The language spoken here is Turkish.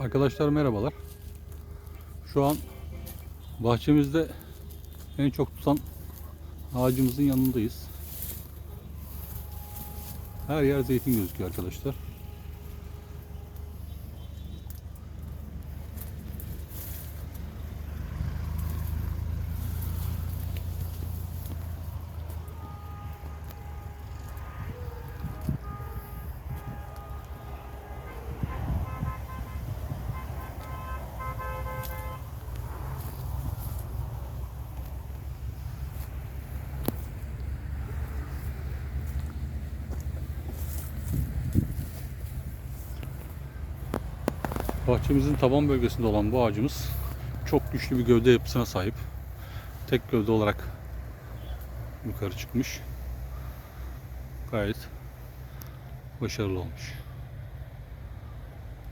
Arkadaşlar merhabalar. Şu an bahçemizde en çok tutan ağacımızın yanındayız. Her yer zeytin gözüküyor arkadaşlar. Bahçemizin taban bölgesinde olan bu ağacımız çok güçlü bir gövde yapısına sahip. Tek gövde olarak yukarı çıkmış. Gayet başarılı olmuş.